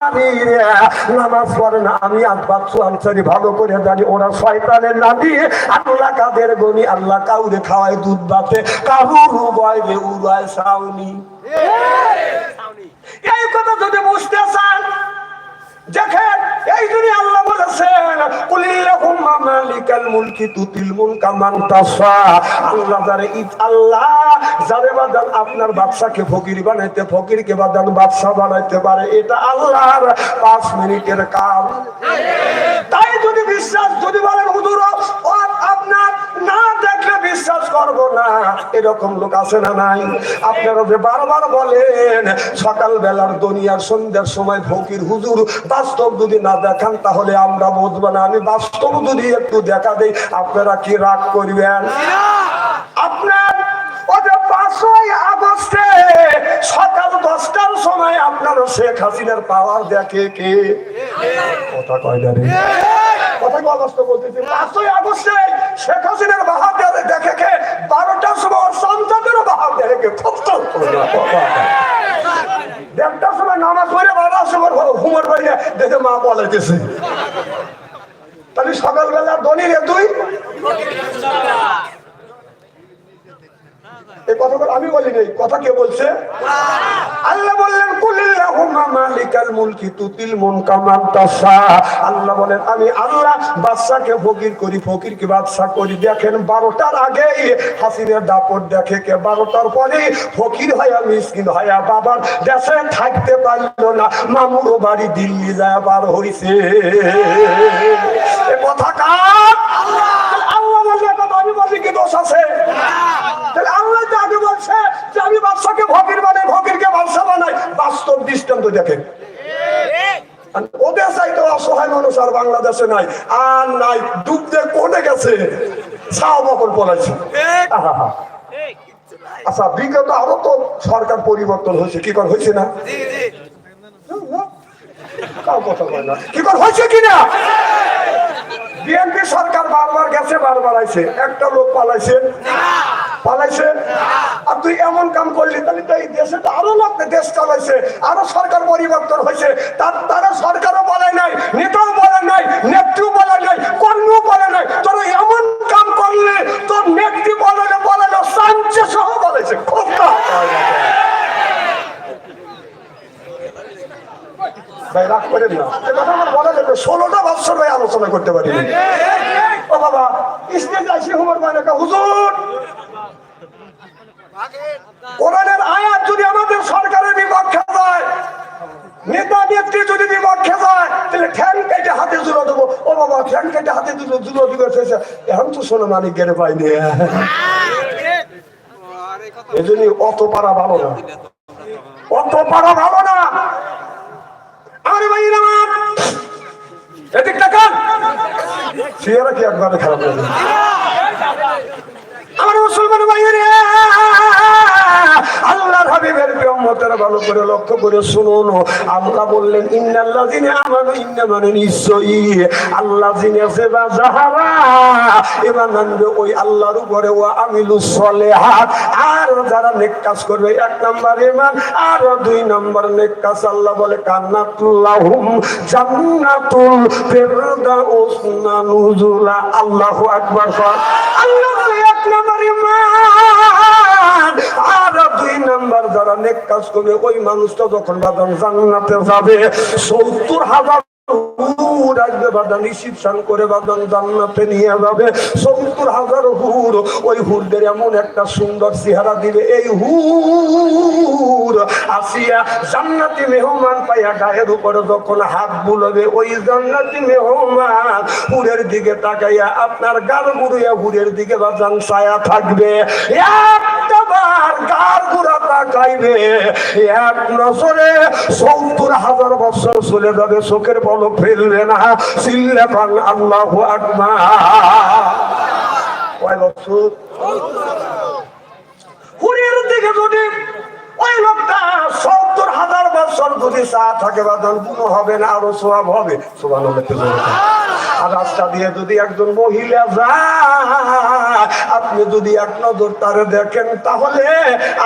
নামাজ পড়ে না আমি আব্বাস আনসারি ভালো করে জানি ওরা শয়তানের নাবি আল্লাহ কাদের গনি? আল্লাহ কাউরে খাওয়ায় দুধ বাতে কারুর উবায় রে উড়ায় সাউনি এই কথা যদি বুঝতে চান দেখেন এই জন্য আল্লাহ বলেছেন কুলিল্লাহুম্মা মালিকাল মুলকি তুতিল মুলকা মান তাশা। আল্লাহ যারে ইত আল্লাহ যারে বাদান আপনার বাদশাকে ফকির বানাইতে ফকিরকে বাদান বাদশা বানাইতে পারে এটা আল্লাহর 5 মিনিটের কাজ। তাই যদি বিশ্বাস যদি বলেন হুজুর আপনার না দেখলে বিশ্বাস করব না। এরকম লোক আছে না নাই? আপনারা যে বারবার বলেন সকাল বেলার দুনিয়ার সন্ধ্যার সময় ফকির হুজুর বাস্তব যদি না দেখান, তাহলে আমরা বুঝব না। আমি বাস্তব যদি একটু দেখা দেই, আপনারা কি রাগ করবেন? আপনার পাঁচই আগস্টে সকাল দশটার সময় আপনার শেখ হাসিনার পাওয়ার দেখে কে? কথা কয় না কথা কি বলতেছি পাঁচই আগস্টে শেখ হাসিনার বাহার দেখে বারোটার সময় সন্তানেরও বাহার খুব দেড়টার সময় নামাজ পড়ে বাবার সময় ঘুমের বাইরে দেখে মা বলাইতেছে তাহলে সকালবেলা দনি রে তুই? এই কথাগুলো আমি বলি নাই, কথা কে বলছে? আল্লাহ বললেন মালিকাল মুলকি তুতিল আল্লাহ বলেন, আমি আল্লাহ বাদশাকে ফকির করি, ফকিরকে বাদশা করি। দেখেন 12টার আগেই হাসিনের দাপট দেখে কে? 12টার পরে ফকির হয়া, মিসকিন হয়া, বাবার দেশে থাকতে পারল না। মামুর বাড়ি দিল্লি যায় বার হইছে। এ কথা কার? আল্লাহ বললে কথা আমি বলি কি দোষ আছে? তাহলে আল্লাহ আগে বলছে যে আমি বাদশাকে ফকির বানাই ফকিরকে বাদশা বানাই বাস্তব দৃষ্টান্ত দেখেন। ওদের চাইতে অসহায় মানুষ আর বাংলাদেশে নাই আর নাই ডুব দিয়ে কোনে গেছে? ছাও বকর পড়াইছে আচ্ছা বিগত আরও তো সরকার পরিবর্তন হয়েছে কি কর হয়েছে কথা না। কি কর হয়েছে কিনা বিএনপি সরকার বারবার গেছে আইছে একটা লোক পালাইছে। পালাইছে? আর তুই এমন কাম করলি, তাহলে তো এই দেশে তো আরও লোক দেশ চালাইছে, আরও সরকার পরিবর্তন হয়েছে। তার তারা সরকারও বলে নাই, নেতাও বলে নাই, নেত্রীও বলে নাই, কর্মীও বলে নাই। তোরা এমন কাম করলে তোর নেত্রী বলে না বলে না সাঞ্চে সহ বলেছে। খুব ভাই রাগ করেন না। কথা আমার বলা যাবে ষোলোটা বছর ভাই আলোচনা করতে পারি। ও বাবা স্টেজ আসি হুমর মানে হুজুর! কোরআনের আয়াত যদি আমাদের সরকারের বিপক্ষে যায় নেতা নেত্রী যদি বিপক্ষে যায় তাহলে ঠ্যাং কেটে হাতে জুড়ে দেবো। ও বাবা ঠ্যাং কেটে হাতে দুটো জুড়ে দিবে এখন তো শোনো মানিক গেড়ে পাইনি। এই জন্য অত পারা ভালো না। অত পারা ভালো না। আরে ভাই আমার। এদিক তাকান। চেহারা কি একবারে মুসলমান ভাইয়েরা। আল্লাহর হাবিবের উম্মতেরা ভালো করে লক্ষ্য করে শুনুন। আল্লাহ বললেন, ইন্নাল্লাযিনা আমানু ইন্না মানে নিশ্চয়ই আল্লাযিনা সেবা যাহারা ইমান আনবে ওই আল্লাহর উপরে, ওয়া আমিলুস সলিহাত। আর যারা নেক কাজ করবে, এক নাম্বার ইমান আর দুই নাম্বার নেক কাজ, আল্লাহ বলে, কান্নাতুল্লাহুম জান্নাতুল ফিরদাউস নুজুলা আল্লাহু আকবার আল্লাহ এক নাম্বার ইমান আর দুই নাম্বার যারা নেক কাজ করবে, ওই মানুষটা যখন বাদন জান্নাতে যাবে, সত্তর হাজার আসবে রিসিপশন করে নিয়ে যাবে। এমন একটা সুন্দর চেহারা দিবে। এই হাত ওই জান্নাতি হুরের দিকে তাকাইয়া আপনার গাল গুড়িয়া হুরের দিকে বাদান ছায়া থাকবে। একটাবার গাল গুড়া তাকাইবে। এক নজরে সত্তর হাজার বছর চলে যাবে চোখের পলক ফেলবে না চিল্লে পান আল্লাহ আকবার। কয় বছর হুরের দিকে যদি ওই লোকটা সত্তর হাজার বছর যদি চা থাকে বাদন কোনো হবে না, আরও সোয়াব হবে। সোয়ান আর রাস্তা দিয়ে যদি একজন মহিলা যায়, আপনি যদি এক নজর তারে দেখেন, তাহলে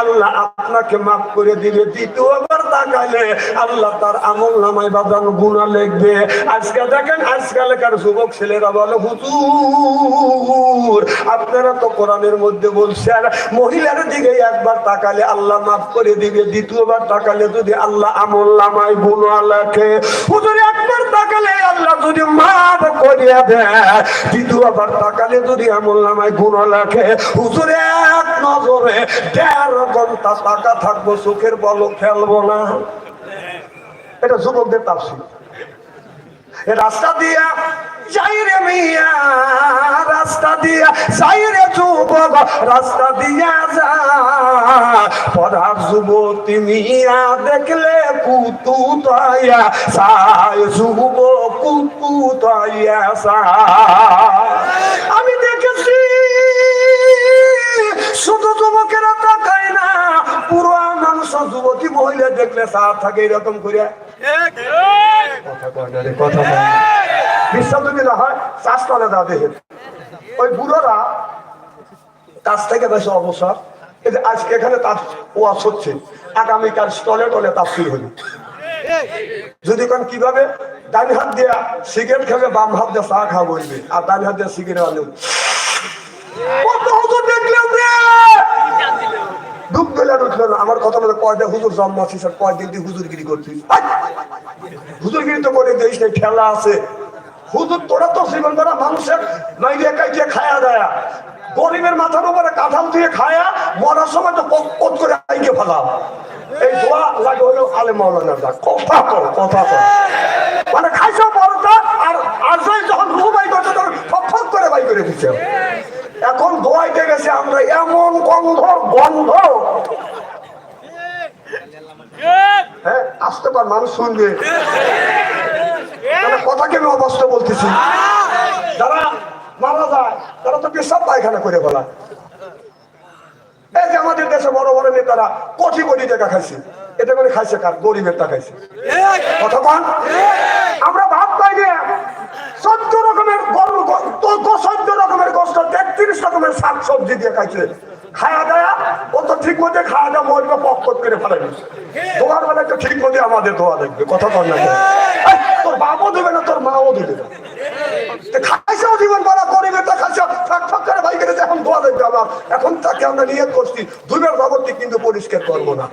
আল্লাহ আপনাকে মাফ করে দিবে। দ্বিতীয়বার তাকালে আল্লাহ তার আমল নামায় বাদান গুণা লিখবে। আজকে দেখেন আজকালকার যুবক ছেলেরা বলে, হুজুর, আপনারা তো কোরআনের মধ্যে বলছেন, মহিলার দিকে একবার তাকালে আল্লাহ মাফ করে দিবে। দ্বিতীয়বার তাকালে যদি আল্লাহ আমল নামায় গুণ লেখে। হুজুর, একবার তাকালে আল্লাহ যদি মাফ করিয়া দেয়, দ্বিতীয়বার তাকালে যদি আমল নামায় গুণা লেখে, হুজুর, এক নজরে দেড় ঘণ্টা টাকা থাকব, চোখের বল খেলব না। এটা যুবকদের তাফসির। রাস্তা দিয়া, যাই রে মিয়া, রাস্তা দিয়া, যাই রে যুবক, রাস্তা দিয়া যা। পড়ার যুবতী মিয়া দেখলে কুতু তাইয়া সাই যুব কুতু তাইয়া সা আমি দেখেছি, শুধু যুবকেরা তাকায় না, পুরো মানুষ যুবতী মহিলা দেখলে চা থাকে এরকম করে যদি হয় আজকে এখানে আগামীকাল স্টলে টলে তার শুরু হলো যদি কোন কীভাবে ডান হাত দিয়ে সিগারেট খাবে বাম হাত দিয়ে চা খাওয়া বলবে আর ডান হাত দিয়ে সিগারেট কত হুজুর দেখলাম রে ডুব গেলে উঠল না আমার কথা বলে কয়টা হুজুর জন্ম আছিস আর কয়দিন দিয়ে হুজুরগিরি করছিস! হুজুরগিরি তো করে দিস নাই খেলা আছে। হুজুর, তোরা তো জীবন করা মানুষের মাইরে কাইটে খায়া দেয়া। গরিবের মাথার উপরে কাঁঠাল দিয়ে খায়া, মরার সময় তো পক করে আইকে ফেলাম। এই দোয়া লাগে হলো আলে মৌলানার দা কথা কর কথা কর মানে খাইছো বড়টা আর আর যখন বাই করছে তখন ফক করে বাই করে দিচ্ছে এখন দোয়াইতে গেছে আমরা, এমন গন্ধ গন্ধ। হ্যাঁ আসতে পার, মানুষ শুনবে। কথাকে আমি অবস্থ বলতেছি? যারা মারা যায়, তারা তো পেশাব পায়খানা করে বলা এই যে আমাদের দেশে বড় বড় নেতারা কোটি কোটি টাকা খাইছে। এটা করে খাইছে কার? গরিবের টাকা খাইছে। কথা কন। আমরা ভাত পাই যে চোদ্দ রকমের চোদ্দ রকমের গোস্ত, তেত্রিশ রকমের শাক সবজি দিয়ে খাইছে। খায়া দেয়া, ও তো ঠিক মতো খাওয়া দেওয়া মরবে পক্কত করে ফেলে দোয়ার বেলা তো ঠিক মতো আমাদের দোয়া দেখবে। কথা তোর বাপও দেবে না, তোর মাও দেবে না। খাইছে জীবন বলা করে ভাই করে এখন দোয়া দেখবে আমার এখন তাকে আমরা নিয়ে করছি দুইবার জগৎটি কিন্তু পরিষ্কার করব না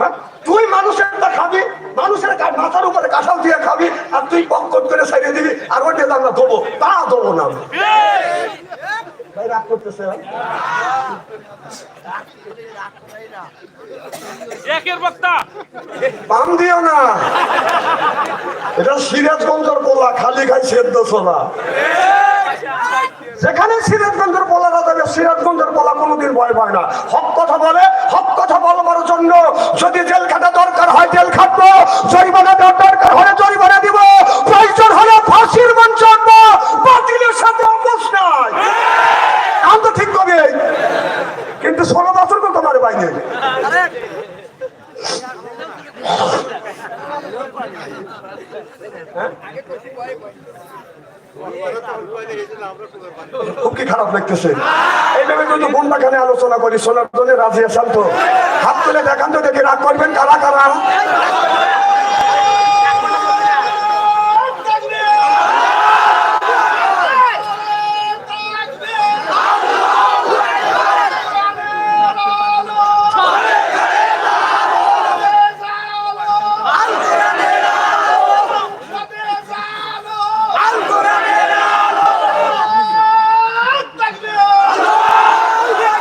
হ্যাঁ? তুই মানুষেরটা খাবি, মানুষের মাথার উপরে কাঁঠাল দিয়ে খাবি, আর তুই পক্কত করে সাইডে দিবি, আর ওইটা আমরা দেবো তা দেবো না। ভাই, রাগ করতেছে? একের বক্তা। বাম দিও না। এটা সিরাজগঞ্জের পোলা খালি খাই সেদ্ধ সোনা। যেখানে সিরাজগঞ্জের পোলারা যাবে সিরাজগঞ্জের পোলা কোনোদিন ভয় পায় না। হক কথা বলে, হক কথা বলবার জন্য যদি জেল খাটা দরকার হয়, জেল খাটবো। জরিমানা দেওয়ার দরকার হলে জরিমানা দিব প্রয়োজন হলে ফাঁসির মঞ্চ আনব বাতিলের সাথে অবস্থায় আমি তো ঠিক কবে কিন্তু ষোলো বছর তো তোমার বাইরে খুব কি খারাপ লাগতেছে এইভাবে যদি বন্যাখানে আলোচনা করি শোনার জন্য রাজি আসান তো? হাত তুলে দেখান তো দেখি রাগ করবেন কারা কারা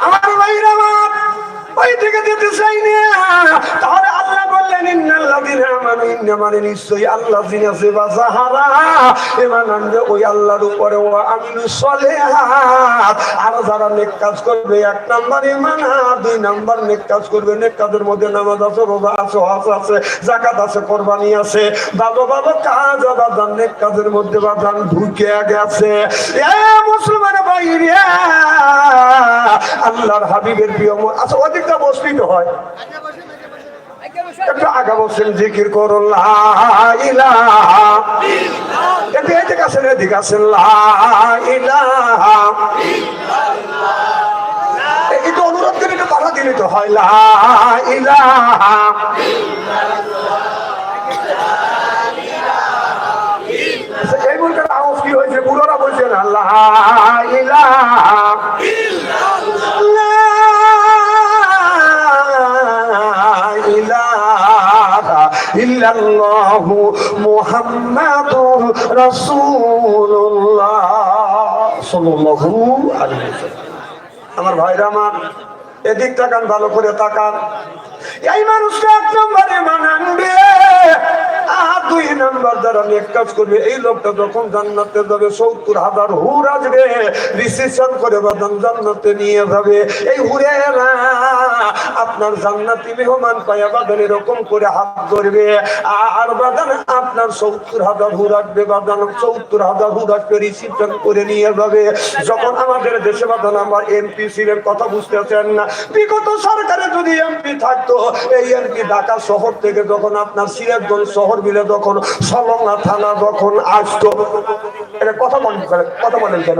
আমার ভাইরা আমার ওই দিকে যেতে চাই না তাহলে আল্লাহ বললেন ইন্নাল্লাযীনা আমানু ইন্নামানে নিশ্চয়ই ওই আল্লাহর উপরে ওয়া আমিলু সলিহাত। আর যারা নেক কাজ করবে, এক নাম্বার আর দুই নাম্বার নেক কাজ করবে, নেক কাজের মধ্যে নামাজ আছে কোরবানি আছে। ভালো ভালো কাজ বাদান নেক কাজের মধ্যে বাদান ঢুকে গেছে এ মুসলমান ভাইরা, আল্লাহর হাবিবের প্রিয় আচ্ছা অধিকটা বস্তিত হয়। একটু আগা বলছেন, জিকির ইলাহা একটু এদিকে আসেন, এদিকে ইলাহা একটু অনুরোধ করে একটু বাধা দিলে তো হয়, লা ইলাহা এই বলতে আওয়াজ কি হয়েছে? বুড়োরা বলছেন আল্লাহ ইলাহা ইল্লাল্লাহু মুহাম্মাদুর রাসূলুল্লাহ সাল্লাল্লাহু আলাইহি ওয়াসাল্লাম। আমার ভাইরা আমার এদিক তাকান ভালো করে তাকান। এই মানুষটা এক নম্বরে মানানবে আর দুই নম্বর যারা নেক কাজ করবে, এই লোকটা যখন জান্নাতে যাবে, সত্তর হাজার হুর আসবে রিসেপশন করে বাদান জান্নাতে নিয়ে যাবে। এই হুরেরা আপনার জান্নাতি মেহমান পায়া বাদান এরকম করে হাত ধরবে। আর বাদান আপনার সত্তর হাজার হুর আসবে বাদান সত্তর হাজার হুর আসবে রিসেপশন করে নিয়ে যাবে। যখন আমাদের দেশে বাদান আমার এমপি ছিলেন কথা বুঝতেছেন না। বিগত সরকারে যদি এমপি থাকতো, এই এমপি ঢাকা শহর থেকে যখন আপনার সিরাজগঞ্জ শহর মিলে যখন সলঙ্গা থানা যখন আসতো, এটা কথা বলেন? কথা বলেন কেন?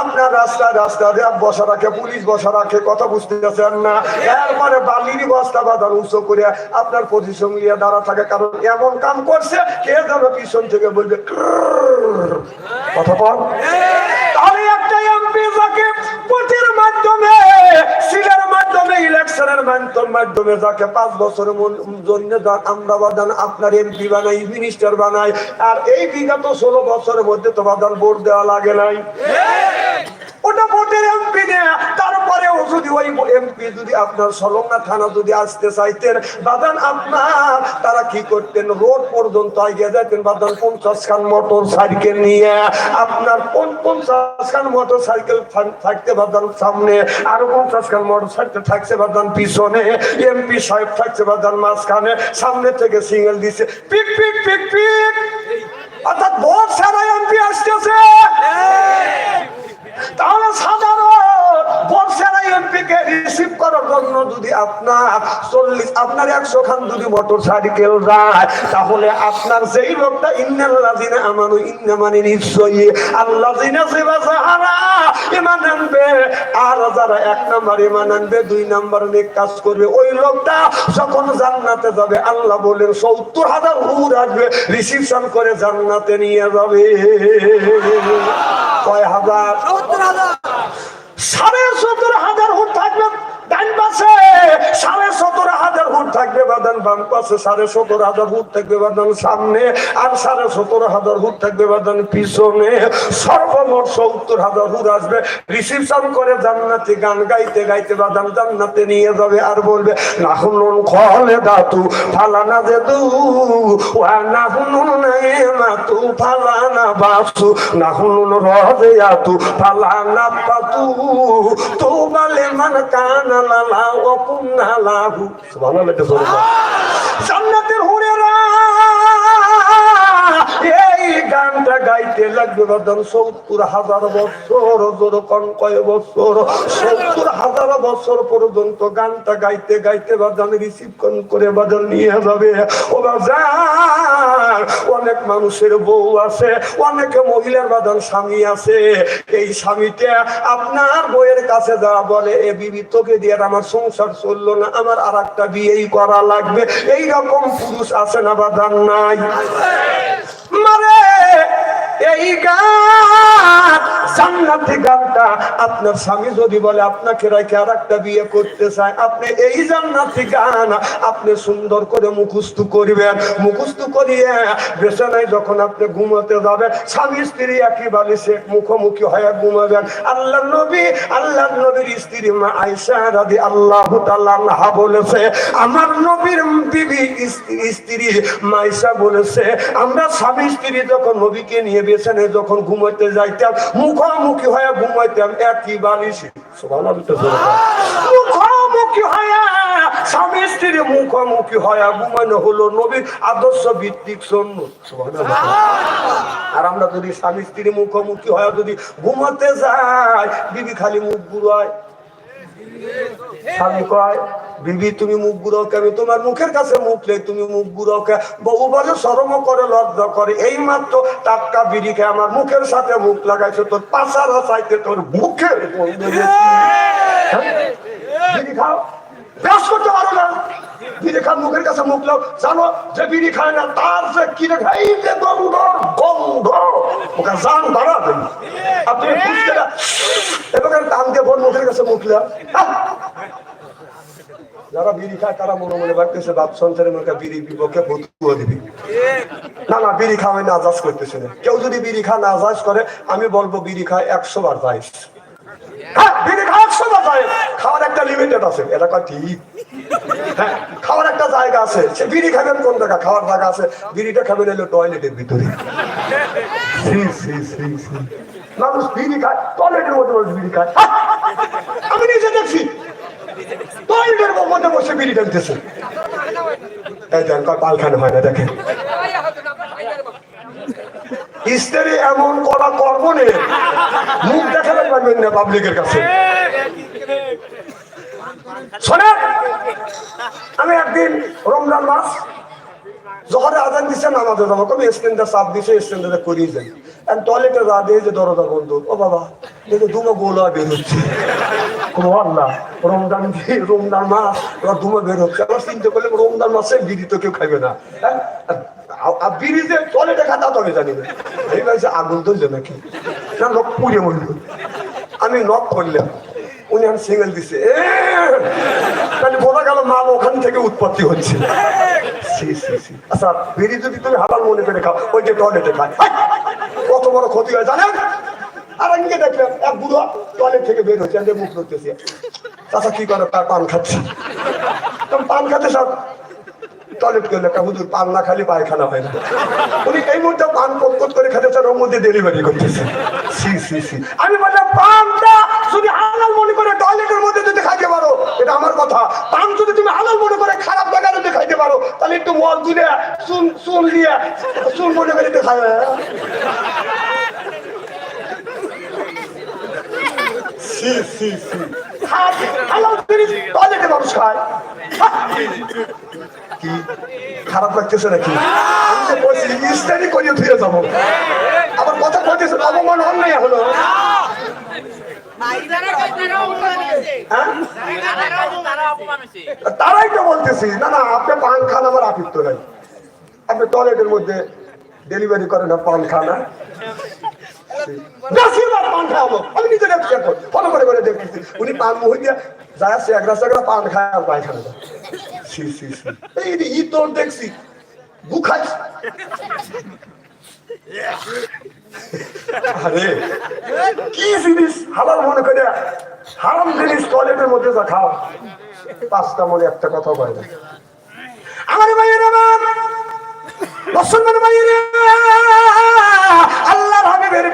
আপনার রাস্তা রাস্তা র্যাব বসা রাখে, পুলিশ বসা রাখে, কথা বুঝতে পারছেন না। এরপরে বালির বস্তা বাঁধান উঁচু করে আপনার পজিশন নিয়ে দাঁড়া থাকে, কারণ এমন কাম করছে, কে যেন পিছন থেকে বলবে। কথা বল। তাহলে একটা এমপি যাকে ভোটের মাধ্যমে, সিলের মাধ্যমে, ইলেকশনের মাধ্যমে যাকে পাঁচ বছরের জন্য আমরা বাদান, আপনার এমপি বানাই মিনিস্টার বানাই, আর এই বিগত ষোলো বছরের মধ্যে তো বাদান ভোট দেওয়া লাগে নাই। ওটা ভোটের এমপি নেয়া তারপরেও যদি ওই এমপি যদি আপনার সলঙ্গা থানা যদি আসতে চাইতেন, বাদান আপনার, তারা কি করতেন? রোড পর্যন্ত এগিয়ে যেতেন বাদান পঞ্চাশ খান মোটর সাইকেল নিয়ে। আপনার পন- পঞ্চাশ খান মোটর সাইকেল থাকতে বাদান সামনে, আরও পঞ্চাশ খান মোটর সাইকেল থাকছে বাদান পিছনে। এমপি সাহেব থাকছে বাদান মাঝখানে, সামনে থেকে সিঙ্গেল দিছে। পিক পিক পিক পিক। অর্থাৎ ভোট ছাড়া এমপি আসতেছে। তাহলে সাধারণ বর্ষারা এমপি কে রিসিভ করার জন্য যদি আপনার চল্লিশ, আপনার একশো খান যদি মোটর সাইকেল যায়, তাহলে আপনার যেই লোকটা, ইন্নাল্লাযিনা আমানু ইন্না মানে নিশ্চয়ই আল্লাযিনা সিবা সাহারা ইমান আনবে। আর যারা এক নাম্বার ইমান আনবে, দুই নাম্বার নেক কাজ করবে, ওই লোকটা যখন জান্নাতে যাবে, আল্লাহ বলেন সত্তর হাজার হুর আসবে রিসিপশন করে জান্নাতে নিয়ে যাবে। কয় হাজার। সাড়ে সতেরো হাজার হোট থাকবে। ডান পাশে সাড়ে সতেরো হাজার থাকবে বাম পাশে সাড়ে হাজার থাকবে সামনে, আর সাড়ে সতেরো হাজার থাকবে পিছনে। সত্তর হাজার আসবে। রিসিপশন করে জান্নাতি গান গাইতে গাইতে বাদান জান্নাতে নিয়ে যাবে আর বলবে খলে দাতু, ফালানা যে দু ফালানা বাসু, নাহুনুন রাজিয়াতু, ফালানা পাতু তুবালে মান কানা লালা ওয়া কুন্না জোরে বল। জান্নাতের হুরেরা! গানটা গাইতে লাগবে বাদান, সত্তর হাজার বছর কন কয় বছর, সত্তর হাজার বছর পর্যন্ত গানটা গাইতে গাইতে বাদান রিসিভ করে বাদান নিয়ে যাবে। ও বাজার, অনেক মানুষের বউ আছে, অনেক মহিলার বাদান স্বামী আছে। এই স্বামীটা আপনার বইয়ের কাছে যা বলে, এ বিবি তোকে দিয়ে আমার সংসার চলল না, আমার আর একটা বিয়েই করা লাগবে। এই রকম পুরুষ আছে না বাদান নাই। মুখোমুখি হয়ে ঘুমাবেন। আল্লাহ নবী আল্লাহ নবীর স্ত্রী মা আয়সা আল্লাহ বলেছে, আমার নবীর স্ত্রী মাইসা বলেছে, আমরা স্বামী, স্ত্রী যখন নবীকে নিয়ে বেসনে যখন ঘুমাইতে যাইতাম, মুখোমুখি হয়ে ঘুমাইতাম একই বালিশে সুবহানাল্লাহ মুখোমুখি হয়ে স্বামী স্ত্রীর মুখোমুখি হয় ঘুমানো হলো নবীর আদর্শ ভিত্তিক সৈন্য আর আমরা যদি স্বামী স্ত্রীর মুখোমুখি হয় যদি ঘুমাতে যাই, বিবি খালি মুখ বুড়ায় স্বামী কয় বিবি তুমি মুখ কেন? তোমার মুখের কাছে মুখ নেই তুমি মুখ বুড়াও কে বহু বলে সরম করে লজ্জা করে। এই মাত্র টাটকা বিড়ি খেয়ে আমার মুখের সাথে মুখ লাগাইছে তোর পাশা চাইতে তোর মুখের? বিড়ি খাও। ব্যাস করতে পারো না। বিড়ি খান মুখের কাছে মুখ লাও। জানো যে বিড়ি খায় না তার যে কি রে খাই যে গন্ধ। গন্ধ। ওকে জান বাড়া দেন আপনি বুঝতে না এবার টান দিয়ে বোন মুখের কাছে মুখ লাও। যারা বিড়ি খায় তারা মনে মনে ভাবতেছে বাপ সন্তানের মুখে বিড়ি বিপক্ষে ফতুয়া দিবি। না না বিড়ি খাওয়াই না আজাজ করতেছে না। কেউ যদি বিড়ি খা না আজাজ করে আমি বলব বিড়ি খায় একশো বার যাইস হ্যাঁ বিড়ি খাওয়া খাওয়ার একটা লিমিটেড আছে। এটা কয় ঠিক হ্যাঁ খাওয়ার একটা জায়গা আছে। সে বিড়ি খাবেন কোন জায়গা? খাওয়ার জায়গা আছে। বিড়িটা খাবেন এলো টয়লেটের ভিতরে। মানুষ বিড়ি খায় টয়লেটের মধ্যে বসে বিড়ি খায়। আমি নিজে দেখছি। টয়লেটের মধ্যে বসে বিড়ি টানতেছে এই দেন কয় পায়খানা হয় না দেখেন। স্ত্রী এমন করা কর্ম নেই। মুখ দেখাতে পারবেন না পাবলিকের কাছে। শোনেন আমি একদিন রমজান মাস, জহরে আজান দিচ্ছে নামাজে যাব। কবে, স্ট্যান্ডে চাপ দিছে, স্ট্যান্ডে করিয়ে যাই আর টয়লেটে যা দিয়ে যে দরজা বন্ধ। ও বাবা, দেখে দুমো গোলা বের হচ্ছে। কোনো আল্লাহ, রমজান রমজান মাস? ওরা দুমো বের হচ্ছে। আবার চিন্তা করলে রমজান মাসে বিড়ি তো কেউ খাইবে না। হ্যাঁ? আর বিড়ি যে টয়লেটে খাতা জানি না। এই ভাবছে আগুন ধরছে নাকি? না, লোক পুড়ে মরল। আমি নক করলাম। উনি আমি সিঙ্গেল দিছে তাহলে বোঝা গেল মাল ওখান থেকে উৎপত্তি হচ্ছে। আচ্ছা বিড়ি যদি তুমি হালাল মনে করে খাও, ওই যে টয়লেটে খায়। কত বড় ক্ষতি হয়, জানেন? আর আমি দেখলাম, এক বুড়ো টয়লেট থেকে বের হচ্ছে মুখ ধরতেছি। চাষা কি করে? তার পান খাচ্ছে। পান খাতে সব। টয়লেট করলে একটা হুজুর খালি পায়খানা হয় না। উনি এই মুহূর্তে পান কট করে খেতেছেন, ওর মধ্যে ডেলিভারি করতেছে। সি সি সি। আমি বললাম, পানটা যদি হালাল মনে করে টয়লেটের মধ্যে যদি খাইতে পারো, এটা আমার কথা। পান যদি তুমি হালাল মনে করে খারাপ জায়গায় যদি খাইতে পারো, তাহলে একটু মল তুলে চুন চুন দিয়ে, চুন মনে করে একটু খাবে। সি সি সি। হালাল জিনিস টয়লেটে মানুষ খায়। কি? খারাপ লাগতেছে নাকি? ইস্তারি করিয়ে ধুয়ে যাব। আবার কথা বলতেছে, অপমান হন নাই হলো হ্যাঁ? তারাই তো বলতেছি, না না আপনি পান খান আমার আপিত্ত নাই। আপনি টয়লেটের মধ্যে ডেলিভারি করেন না, পান খানা বেশিরভাগ পান খাওয়াবো। আমি নিজে ফলো করে করে দেখতেছি। উনি পান মুহি দিয়ে যায় সেগড়া সেগড়া পান খায় আর পায়খানা আরে, কি জিনিস? হালাল মনে করে, হারাম জিনিস টয়লেটের মধ্যে যা পাঁচটা মনে একটা কথা কয় না। আমার ভাইয়ের আমার মুসলমান ভাইয়ের